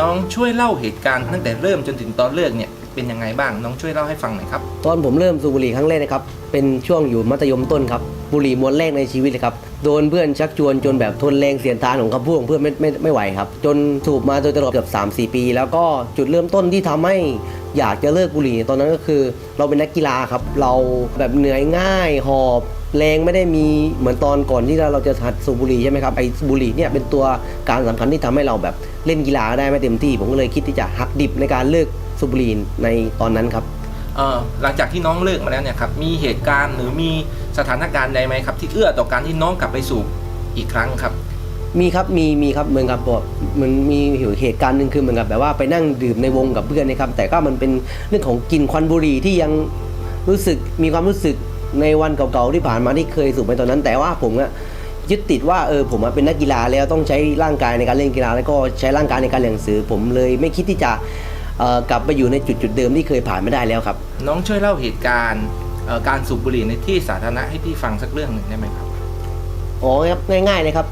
น้องช่วยเล่าเหตุการณ์ตั้งแต่เริ่มจนถึงตอนเลิกเนี่ยเป็นยังไงบ้างน้องช่วยเล่าให้ฟังหน่อยครับ ตอนผมเริ่มสูบบุหรี่ครั้งแรกนะครับ เป็นช่วงอยู่มัธยมต้นครับ บุหรี่มวนแรกในชีวิตเลยครับ โดนเพื่อนชักชวนจนแบบทนแรงเสียดทานของคำพูดของเพื่อนไม่ไม่ไม่ไหวครับ จนสูบมาโดยตลอดเกือบ3-4 ปี แล้วก็จุดเริ่มต้นที่ทำให้อยากจะเลิกบุหรี่ตอนนั้นก็คือ เราเป็นนักกีฬาครับ เราแบบเหนื่อยง่ายหอบ แรงไม่ได้มีเหมือนตอนก่อนที่เราจะหัดสูบบุหรี่ใช่ไหมครับไอ้บุหรี่เนี่ยเป็นตัวการสำคัญที่ทำให้เราแบบเล่นกีฬาได้ไม่เต็มที่ ผมก็เลยคิดที่จะหักดิบในการเลิกสูบบุหรี่ในตอนนั้นครับเอ่อหลังจากที่น้องเลิกมาแล้วเนี่ยครับมีเหตุการณ์หรือมีสถานการณ์ใดไหมครับ ที่เอื้อต่อการที่น้องกลับไปสูบอีกครั้งครับมีครับมีมีครับเหมือนกับบอกมันมีเหตุการณ์หนึ่งคือเหมือนกับแบบว่าไปนั่งดื่มในวงกับเพื่อนนะครับแต่ก็มันเป็นเรื่องของกลิ่นควันบุหรี่ที่ยังรู้สึกมีความรู้สึก ในวันเก่าๆที่ผ่านมาที่เคยสูบไปตอนนั้น แต่ว่าผมอะยึดติดว่าเออผมอะเป็นนักกีฬาแล้วต้องใช้ร่างกายในการเล่นกีฬาแล้วก็ใช้ร่างกายในการเรียนหนังสือ ผมเลยไม่คิดที่จะเอ่อกลับไปอยู่ในจุดจุดๆเดิมที่เคยผ่านไม่ได้แล้วครับ น้องช่วยเล่าเหตุการณ์เอ่อการสูบบุหรี่ในที่สาธารณะให้พี่ฟังสักเรื่องหนึ่งได้ไหมครับอ๋อครับง่ายๆเลยครับ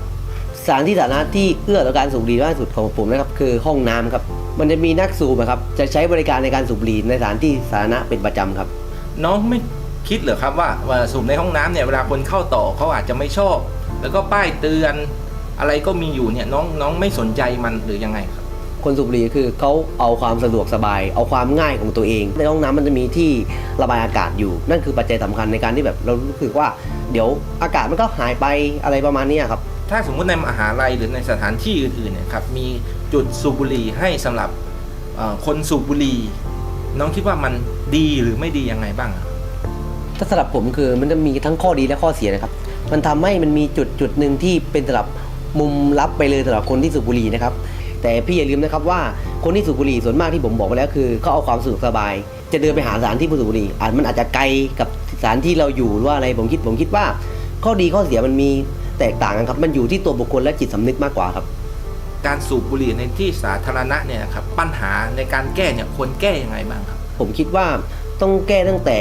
สถานที่สาธารณะที่เอื้อต่อการสูบบุหรี่มากที่สุดของผมนะครับคือห้องน้ำครับมันจะมีนักสูบอะครับจะใช้บริการในการสูบบุหรี่ในสถานที่สาธารณะเป็นประจำครับ น้องไม่ คิดเหรอครับว่าว่าสูบในห้องน้ำเนี่ยเวลาคนเข้าต่อเขาอาจจะไม่ชอบ แล้วก็ป้ายเตือนอะไรก็มีอยู่เนี่ยน้องน้องไม่สนใจมันหรือยังไงครับ คนสูบบุหรี่คือเขาเอาความสะดวกสบาย เอาความง่ายของตัวเอง ในห้องน้ำมันจะมีที่ระบายอากาศอยู่ นั่นคือปัจจัยสำคัญในการที่แบบเรารู้สึกว่า เดี๋ยวอากาศมันก็หายไปอะไรประมาณเนี้ยครับ ถ้าสมมุติในมหาลัยหรือในสถานที่อื่นๆเนี่ยครับมีจุดสูบบุหรี่ให้สำหรับเอ่อคนสูบบุหรี่น้องคิดว่ามันดีหรือไม่ดียังไงบ้างอะ ถ้าสำหรับผมคือมันจะมีทั้งข้อดีและข้อเสียนะครับ มันทำให้มันมีจุดจุดหนึ่งที่เป็นสำหรับมุมลับไปเลยสำหรับคนที่สูบบุหรี่นะครับ แต่พี่อย่าลืมนะครับว่าคนที่สูบบุหรี่ส่วนมากที่ผมบอกไปแล้วคือเขาเอาความสะดวกสบาย จะเดินไปหาสถานที่ผู้สูบบุหรี่อาจมันอาจจะไกลกับสถานที่เราอยู่หรือว่าอะไรผมคิดผมคิดว่า ข้อดีข้อเสียมันมีแตกต่างกันครับ มันอยู่ที่ตัวบุคคลและจิตสำนึกมากกว่าครับ การสูบบุหรี่ในที่สาธารณะเนี่ยนะครับปัญหาในการแก้เนี่ยควรแก้ยังไงบ้างครับ ผมคิดว่าต้องแก้ตั้งแต่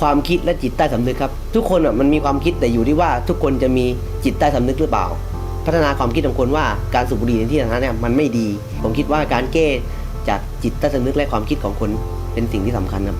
ความคิดและจิตใต้สำนึกครับ ทุกคนอะมันมีความคิดแต่อยู่ที่ว่าทุกคนจะมีจิตใต้สำนึกหรือเปล่า พัฒนาความคิดของคนว่าการสูบบุหรี่ในที่สาธารณะเนี่ยมันไม่ดี ผมคิดว่าการแก้จากจิตใต้สำนึกและความคิดของคนเป็นสิ่งที่สำคัญครับ